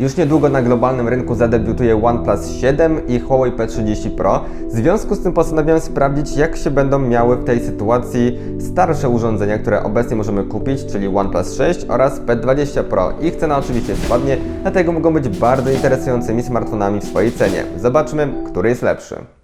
Już niedługo na globalnym rynku zadebiutuje OnePlus 7 i Huawei P30 Pro. W związku z tym postanowiłem sprawdzić, jak się będą miały w tej sytuacji starsze urządzenia, które obecnie możemy kupić, czyli OnePlus 6 oraz P20 Pro. Ich cena oczywiście spadnie, dlatego mogą być bardzo interesującymi smartfonami w swojej cenie. Zobaczmy, który jest lepszy.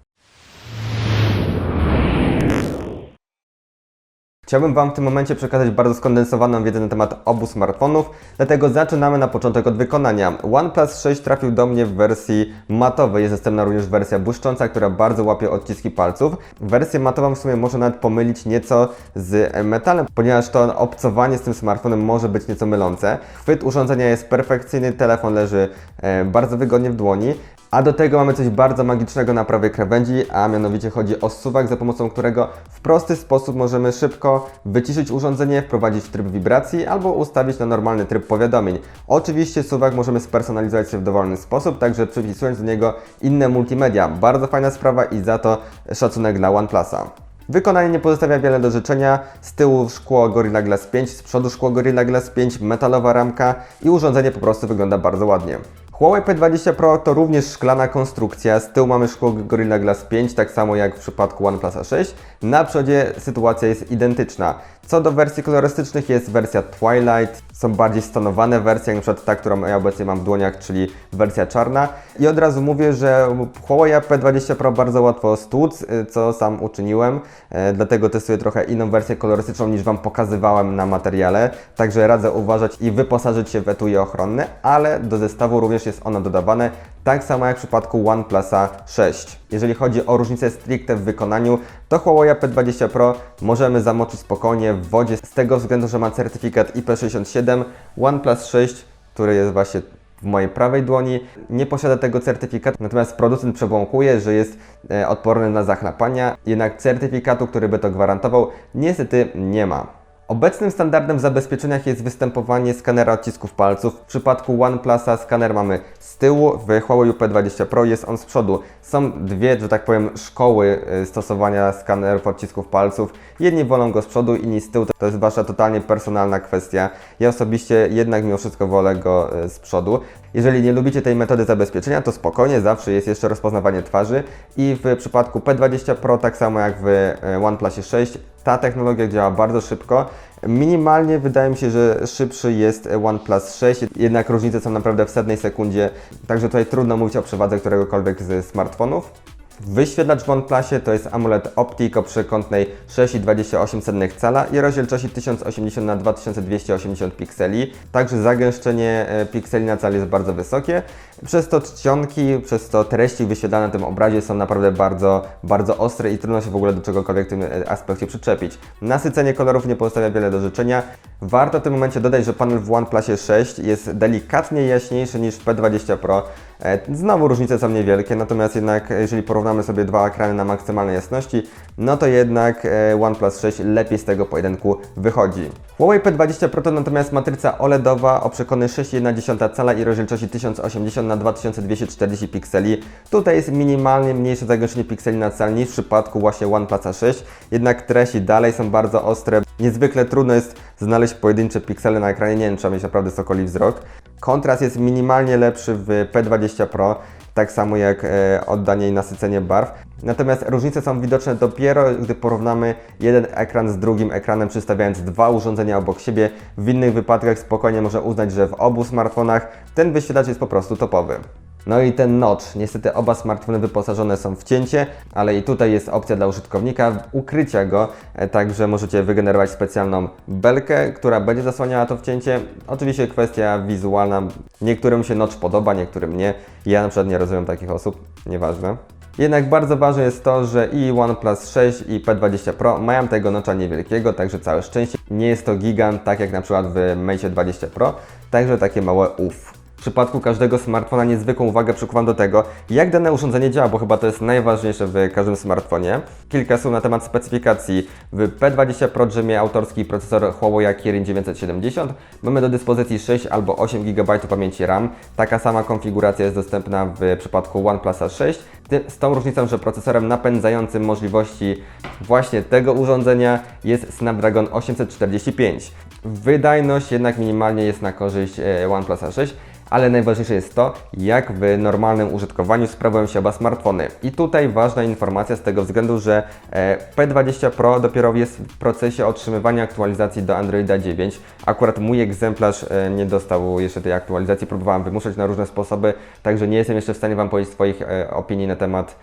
Chciałbym Wam w tym momencie przekazać bardzo skondensowaną wiedzę na temat obu smartfonów, dlatego zaczynamy na początek od wykonania. OnePlus 6 trafił do mnie w wersji matowej, jest dostępna również wersja błyszcząca, która bardzo łapie odciski palców. Wersję matową w sumie może nawet pomylić nieco z metalem, ponieważ to obcowanie z tym smartfonem może być nieco mylące. Chwyt urządzenia jest perfekcyjny, telefon leży e, bardzo wygodnie w dłoni. A do tego mamy coś bardzo magicznego na prawej krawędzi, a mianowicie chodzi o suwak, za pomocą którego w prosty sposób możemy szybko wyciszyć urządzenie, wprowadzić tryb wibracji albo ustawić na normalny tryb powiadomień. Oczywiście suwak możemy spersonalizować sobie w dowolny sposób, także przypisując do niego inne multimedia. Bardzo fajna sprawa i za to szacunek dla OnePlusa. Wykonanie nie pozostawia wiele do życzenia. Z tyłu szkło Gorilla Glass 5, z przodu szkło Gorilla Glass 5, metalowa ramka i urządzenie po prostu wygląda bardzo ładnie. Huawei P20 Pro to również szklana konstrukcja. Z tyłu mamy szkło Gorilla Glass 5, tak samo jak w przypadku OnePlusa 6. Na przodzie sytuacja jest identyczna. Co do wersji kolorystycznych jest wersja Twilight, są bardziej stonowane wersje, przykład ta, którą ja obecnie mam w dłoniach, czyli wersja czarna. I od razu mówię, że Huawei P20 Pro bardzo łatwo stłuc, y, co sam uczyniłem, e, dlatego testuję trochę inną wersję kolorystyczną niż Wam pokazywałem na materiale, także radzę uważać i wyposażyć się w etui ochronne, ale do zestawu również jest ono dodawane, tak samo jak w przypadku OnePlusa 6. Jeżeli chodzi o różnicę stricte w wykonaniu, to Huawei P20 Pro możemy zamoczyć spokojnie w wodzie z tego względu, że ma certyfikat IP67. OnePlus 6, który jest właśnie w mojej prawej dłoni, nie posiada tego certyfikatu, natomiast producent przebłąkuje, że jest e, odporny na zachlapania, jednak certyfikatu, który by to gwarantował, niestety nie ma. Obecnym standardem w zabezpieczeniach jest występowanie skanera odcisków palców. W przypadku OnePlusa skaner mamy z tyłu, w Huawei P20 Pro jest on z przodu. Są dwie, że tak powiem, szkoły y, stosowania skanerów odcisków palców. Jedni wolą go z przodu, inni z tyłu. To jest Wasza totalnie personalna kwestia. Ja osobiście jednak mimo wszystko wolę go y, z przodu. Jeżeli nie lubicie tej metody zabezpieczenia, to spokojnie, zawsze jest jeszcze rozpoznawanie twarzy i w przypadku P20 Pro, tak samo jak w y, OnePlusie 6, ta technologia działa bardzo szybko. Minimalnie wydaje mi się, że szybszy jest OnePlus 6, jednak różnice są naprawdę w setnej sekundzie, także tutaj trudno mówić o przewadze któregokolwiek z smartfonów. Wyświetlacz w OnePlusie to jest AMOLED Optik o przekątnej 6,28 cala i rozdzielczości 1080 x 2280 pikseli. Także zagęszczenie e, pikseli na cal jest bardzo wysokie. Przez to czcionki, przez to treści wyświetlane na tym obrazie są naprawdę bardzo, bardzo ostre i trudno się w ogóle do czegokolwiek w tym e, aspekcie przyczepić. Nasycenie kolorów nie pozostawia wiele do życzenia. Warto w tym momencie dodać, że panel w OnePlusie 6 jest delikatnie jaśniejszy niż w P20 Pro. E, Znowu różnice są niewielkie, natomiast jednak jeżeli porównamy sobie dwa ekrany na maksymalnej jasności, no to jednak e, OnePlus 6 lepiej z tego pojedynku wychodzi. Huawei P20 Pro to natomiast matryca OLEDowa o przekątnej 6,1 cala i rozdzielczości 1080 x 2240 pikseli. Tutaj jest minimalnie mniejsze zagęszczenie pikseli na cal niż w przypadku właśnie OnePlusa 6, jednak treści dalej są bardzo ostre. Niezwykle trudno jest znaleźć pojedyncze piksele na ekranie, nie wiem, trzeba mieć naprawdę sokoli wzrok. Kontrast jest minimalnie lepszy w P20 Pro, tak samo jak e, oddanie i nasycenie barw. Natomiast różnice są widoczne dopiero, gdy porównamy jeden ekran z drugim ekranem, przystawiając dwa urządzenia obok siebie. W innych wypadkach spokojnie można uznać, że w obu smartfonach ten wyświetlacz jest po prostu topowy. No i ten notch. Niestety oba smartfony wyposażone są w cięcie, ale i tutaj jest opcja dla użytkownika ukrycia go, e, także możecie wygenerować specjalną belkę, która będzie zasłaniała to wcięcie. Oczywiście kwestia wizualna. Niektórym się notch podoba, niektórym nie. Ja na przykład nie rozumiem takich osób, nieważne. Jednak bardzo ważne jest to, że i OnePlus 6 i P20 Pro mają tego notcha niewielkiego, także całe szczęście. Nie jest to gigant, tak jak na przykład w Mate 20 Pro, także takie małe uff. W przypadku każdego smartfona niezwykłą uwagę przykuwam do tego, jak dane urządzenie działa, bo chyba to jest najważniejsze w każdym smartfonie. Kilka słów na temat specyfikacji. W P20 Pro drzemie autorski procesor Huawei Kirin 970. Mamy do dyspozycji 6 albo 8 GB pamięci RAM. Taka sama konfiguracja jest dostępna w przypadku OnePlusa 6. Ty- Z tą różnicą, że procesorem napędzającym możliwości właśnie tego urządzenia jest Snapdragon 845. Wydajność jednak minimalnie jest na korzyść e, OnePlusa 6. ale najważniejsze jest to, jak w normalnym użytkowaniu sprawują się oba smartfony. I tutaj ważna informacja z tego względu, że e, P20 Pro dopiero jest w procesie otrzymywania aktualizacji do Androida 9. Akurat mój egzemplarz e, nie dostał jeszcze tej aktualizacji, próbowałem wymuszać na różne sposoby, także nie jestem jeszcze w stanie Wam powiedzieć swoich e, opinii na temat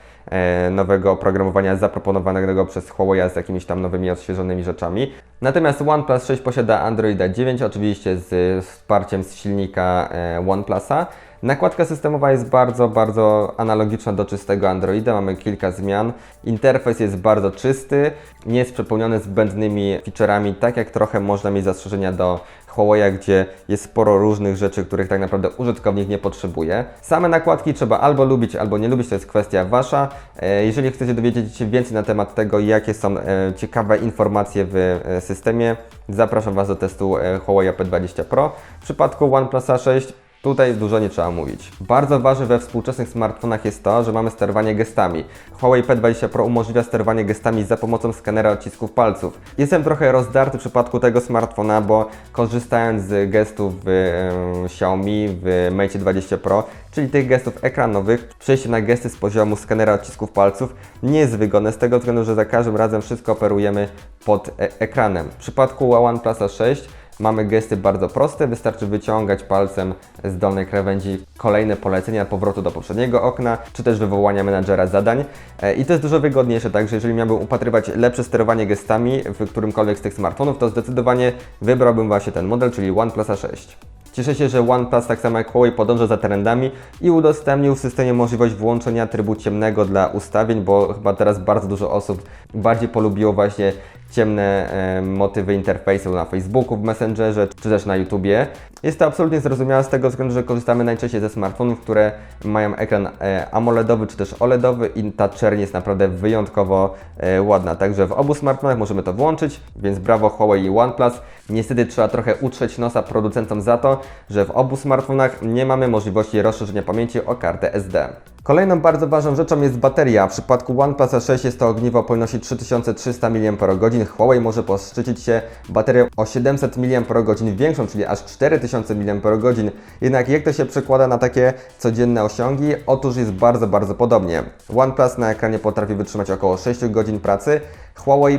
nowego oprogramowania zaproponowanego przez Huawei z jakimiś tam nowymi, odświeżonymi rzeczami. Natomiast OnePlus 6 posiada Androida 9, oczywiście z wsparciem z silnika e, OnePlusa. Nakładka systemowa jest bardzo, bardzo analogiczna do czystego Androida. Mamy kilka zmian. Interfejs jest bardzo czysty, nie jest przepełniony zbędnymi featureami, tak jak trochę można mieć zastrzeżenia do Huawei, gdzie jest sporo różnych rzeczy, których tak naprawdę użytkownik nie potrzebuje. Same nakładki trzeba albo lubić, albo nie lubić, to jest kwestia Wasza. E, Jeżeli chcecie dowiedzieć się więcej na temat tego, jakie są e, ciekawe informacje w e, systemie, zapraszam Was do testu Huawei P20 Pro. W przypadku OnePlusa 6 Tutaj dużo nie trzeba mówić. Bardzo ważne we współczesnych smartfonach jest to, że mamy sterowanie gestami. Huawei P20 Pro umożliwia sterowanie gestami za pomocą skanera odcisków palców. Jestem trochę rozdarty w przypadku tego smartfona, bo korzystając z gestów w Xiaomi, w Mate 20 Pro, czyli tych gestów ekranowych, przejście na gesty z poziomu skanera odcisków palców nie jest wygodne z tego względu, że za każdym razem wszystko operujemy pod e ekranem. W przypadku OnePlusa 6 Mamy gesty bardzo proste, wystarczy wyciągać palcem z dolnej krawędzi kolejne polecenia powrotu do poprzedniego okna, czy też wywołania menadżera zadań. E, I to jest dużo wygodniejsze, także jeżeli miałbym upatrywać lepsze sterowanie gestami w którymkolwiek z tych smartfonów, to zdecydowanie wybrałbym właśnie ten model, czyli OnePlusa 6. Cieszę się, że OnePlus tak samo jak Huawei podąża za trendami i udostępnił w systemie możliwość włączenia trybu ciemnego dla ustawień, bo chyba teraz bardzo dużo osób bardziej polubiło właśnie ciemne e, motywy interfejsu na Facebooku, w Messengerze czy też na YouTubie. Jest to absolutnie zrozumiałe z tego względu, że korzystamy najczęściej ze smartfonów, które mają ekran e, AMOLEDowy czy też OLEDowy i ta czerń jest naprawdę wyjątkowo e, ładna. Także w obu smartfonach możemy to włączyć, więc brawo Huawei i OnePlus. Niestety trzeba trochę utrzeć nosa producentom za to, że w obu smartfonach nie mamy możliwości rozszerzenia pamięci o kartę SD. Kolejną bardzo ważną rzeczą jest bateria. W przypadku OnePlusa 6 jest to ogniwo o pojemności 3300 mAh. Huawei może poszczycić się baterią o 700 mAh większą, czyli aż 4000 mAh. Jednak jak to się przekłada na takie codzienne osiągi? Otóż jest bardzo, bardzo podobnie. OnePlus na ekranie potrafi wytrzymać około 6 godzin pracy. Huawei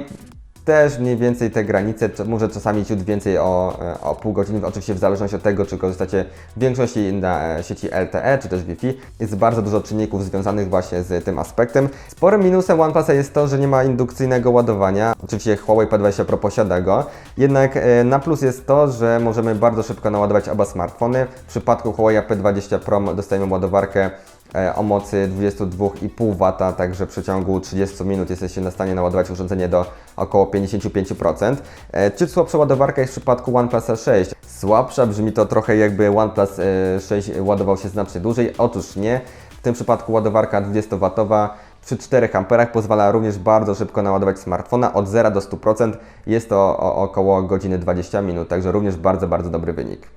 też mniej więcej te granice, może czasami ciut więcej o, e, o pół godziny, oczywiście w zależności od tego, czy korzystacie w większości na e, sieci LTE, czy też Wi-Fi. Jest bardzo dużo czynników związanych właśnie z tym aspektem. Sporym minusem OnePlusa jest to, że nie ma indukcyjnego ładowania. Oczywiście Huawei P20 Pro posiada go, jednak e, na plus jest to, że możemy bardzo szybko naładować oba smartfony. W przypadku Huawei P20 Pro dostajemy ładowarkę o mocy 22,5 W, także w przeciągu 30 minut jesteście na stanie naładować urządzenie do około 55%. E, Czy słabsza ładowarka jest w przypadku OnePlusa 6? Słabsza brzmi to trochę jakby OnePlus e, 6 ładował się znacznie dłużej. Otóż nie. W tym przypadku ładowarka 20W przy 4 amperach pozwala również bardzo szybko naładować smartfona od 0 do 100%. Jest to około godziny 20 minut, także również bardzo, bardzo dobry wynik.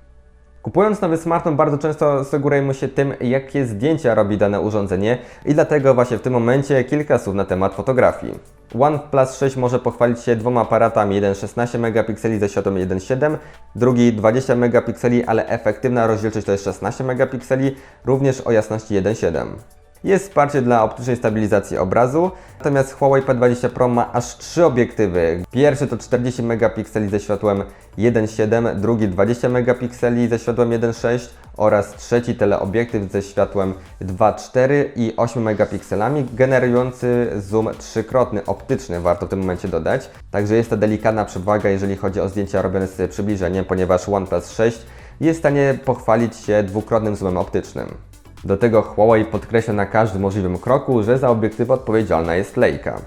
Kupując nowy smartfon bardzo często sugerujemy się tym, jakie zdjęcia robi dane urządzenie i dlatego właśnie w tym momencie kilka słów na temat fotografii. OnePlus 6 może pochwalić się dwoma aparatami, jeden 16 megapikseli ze światłem 1.7, drugi 20 megapikseli, ale efektywna rozdzielczość to jest 16 megapikseli, również o jasności 1.7. Jest wsparcie dla optycznej stabilizacji obrazu, natomiast Huawei P20 Pro ma aż trzy obiektywy. Pierwszy to 40 megapikseli ze światłem 1.7, drugi 20 megapikseli ze światłem 1.6 oraz trzeci teleobiektyw ze światłem 2.4 i 8 megapikselami, generujący zoom trzykrotny optyczny, warto w tym momencie dodać. Także jest to delikatna przewaga, jeżeli chodzi o zdjęcia robione z przybliżeniem, ponieważ OnePlus 6 jest w stanie pochwalić się dwukrotnym zoomem optycznym. Do tego Huawei podkreśla na każdym możliwym kroku, że za obiektywy odpowiedzialna jest Leica.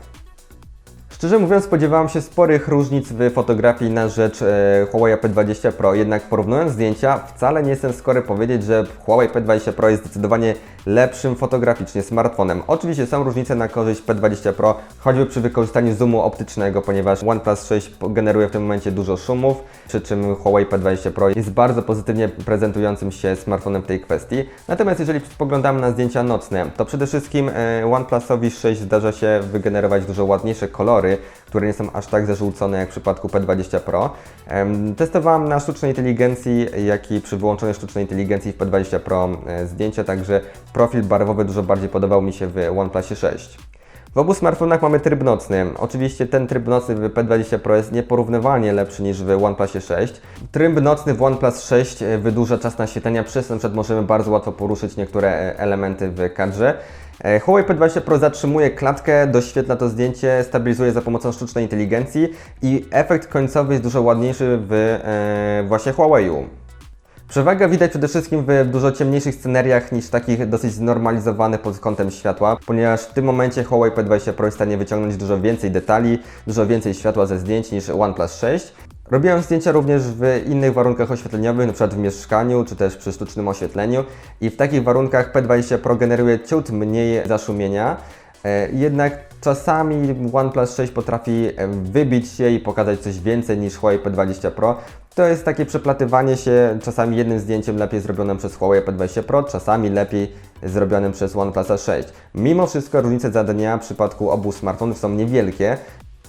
Szczerze mówiąc, spodziewałem się sporych różnic w fotografii na rzecz e, Huawei P20 Pro, jednak porównując zdjęcia, wcale nie jestem skory powiedzieć, że Huawei P20 Pro jest zdecydowanie lepszym fotograficznie smartfonem. Oczywiście są różnice na korzyść P20 Pro, choćby przy wykorzystaniu zoomu optycznego, ponieważ OnePlus 6 po- generuje w tym momencie dużo szumów, przy czym Huawei P20 Pro jest bardzo pozytywnie prezentującym się smartfonem w tej kwestii. Natomiast jeżeli spoglądamy na zdjęcia nocne, to przede wszystkim e, OnePlusowi 6 zdarza się wygenerować dużo ładniejsze kolory, które nie są aż tak zażółcone jak w przypadku P20 Pro. Em, Testowałem na sztucznej inteligencji, jak i przy wyłączonej sztucznej inteligencji w P20 Pro e, zdjęcia, także profil barwowy dużo bardziej podobał mi się w OnePlusie 6. W obu smartfonach mamy tryb nocny. Oczywiście ten tryb nocny w P20 Pro jest nieporównywalnie lepszy niż w OnePlusie 6. Tryb nocny w OnePlus 6 e, wydłuża czas naświetlenia, przez na przykład możemy bardzo łatwo poruszyć niektóre e, elementy w kadrze. E, Huawei P20 Pro zatrzymuje klatkę, doświetla to zdjęcie, stabilizuje za pomocą sztucznej inteligencji i efekt końcowy jest dużo ładniejszy w e, właśnie Huawei'u. Przewaga widać przede wszystkim w dużo ciemniejszych scenariach niż takich dosyć znormalizowanych pod kątem światła, ponieważ w tym momencie Huawei P20 Pro jest w stanie wyciągnąć dużo więcej detali, dużo więcej światła ze zdjęć niż OnePlus 6. Robiłem zdjęcia również w innych warunkach oświetleniowych, np. w mieszkaniu czy też przy sztucznym oświetleniu i w takich warunkach P20 Pro generuje ciut mniej zaszumienia. E, Jednak czasami OnePlus 6 potrafi e, wybić się i pokazać coś więcej niż Huawei P20 Pro. To jest takie przeplatywanie się czasami jednym zdjęciem lepiej zrobionym przez Huawei P20 Pro, czasami lepiej zrobionym przez OnePlusa 6. Mimo wszystko różnice zadania w przypadku obu smartfonów są niewielkie.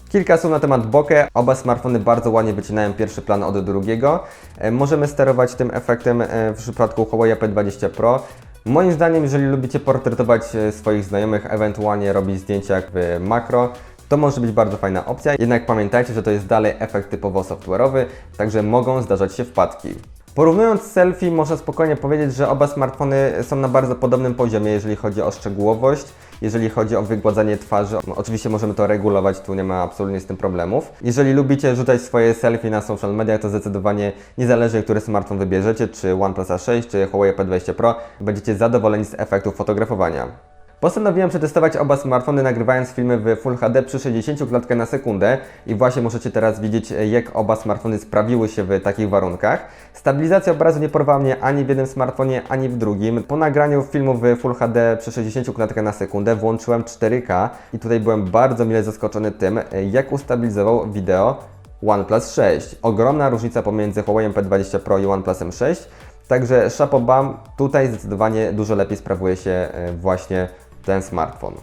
Kilka słów na temat bokeh. Oba smartfony bardzo ładnie wycinają pierwszy plan od drugiego. E, Możemy sterować tym efektem w przypadku Huawei P20 Pro. Moim zdaniem, jeżeli lubicie portretować e, swoich znajomych, ewentualnie robić zdjęcia w makro, to może być bardzo fajna opcja. Jednak pamiętajcie, że to jest dalej efekt typowo software'owy, także mogą zdarzać się wpadki. Porównując selfie, można spokojnie powiedzieć, że oba smartfony są na bardzo podobnym poziomie, jeżeli chodzi o szczegółowość, jeżeli chodzi o wygładzanie twarzy. No, Oczywiście możemy to regulować, tu nie ma absolutnie z tym problemów. Jeżeli lubicie rzucać swoje selfie na social media, to zdecydowanie nie zależy, który smartfon wybierzecie, czy OnePlus 6, czy Huawei P20 Pro, będziecie zadowoleni z efektów fotografowania. Postanowiłem przetestować oba smartfony nagrywając filmy w Full HD przy 60 klatkach na sekundę i właśnie możecie teraz widzieć jak oba smartfony sprawiły się w takich warunkach. Stabilizacja obrazu nie porwała mnie ani w jednym smartfonie, ani w drugim. Po nagraniu filmu w Full HD przy 60 klatkach na sekundę włączyłem 4K i tutaj byłem bardzo mile zaskoczony tym jak ustabilizował wideo OnePlus 6. Ogromna różnica pomiędzy Huawei P20 Pro i OnePlusem 6. Także Shapobam tutaj zdecydowanie dużo lepiej sprawuje się e, właśnie ten smartfon.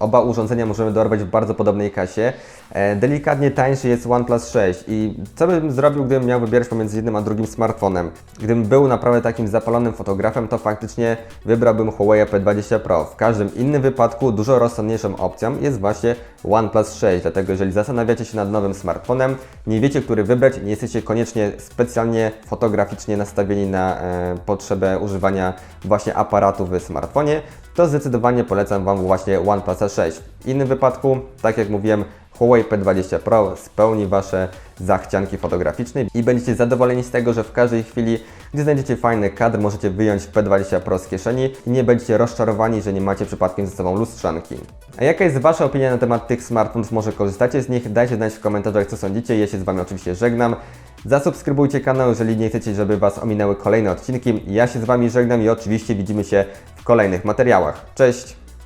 Oba urządzenia możemy dorwać w bardzo podobnej kasie. E, Delikatnie tańszy jest OnePlus 6 i co bym zrobił, gdybym miał wybierać pomiędzy jednym a drugim smartfonem? Gdybym był naprawdę takim zapalonym fotografem, to faktycznie wybrałbym Huawei P20 Pro. W każdym innym wypadku dużo rozsądniejszą opcją jest właśnie OnePlus 6, dlatego jeżeli zastanawiacie się nad nowym smartfonem, nie wiecie, który wybrać, nie jesteście koniecznie specjalnie fotograficznie nastawieni na e, potrzebę używania właśnie aparatu w smartfonie, to zdecydowanie polecam Wam właśnie OnePlusa 6. W innym wypadku, tak jak mówiłem, Huawei P20 Pro spełni Wasze zachcianki fotograficzne i będziecie zadowoleni z tego, że w każdej chwili, gdy znajdziecie fajny kadr, możecie wyjąć P20 Pro z kieszeni i nie będziecie rozczarowani, że nie macie przypadkiem ze sobą lustrzanki. A jaka jest Wasza opinia na temat tych smartfonów? Może korzystacie z nich? Dajcie znać w komentarzach, co sądzicie. Ja się z Wami oczywiście żegnam. Zasubskrybujcie kanał, jeżeli nie chcecie, żeby Was ominęły kolejne odcinki. Ja się z Wami żegnam i oczywiście widzimy się w kolejnych materiałach. Cześć!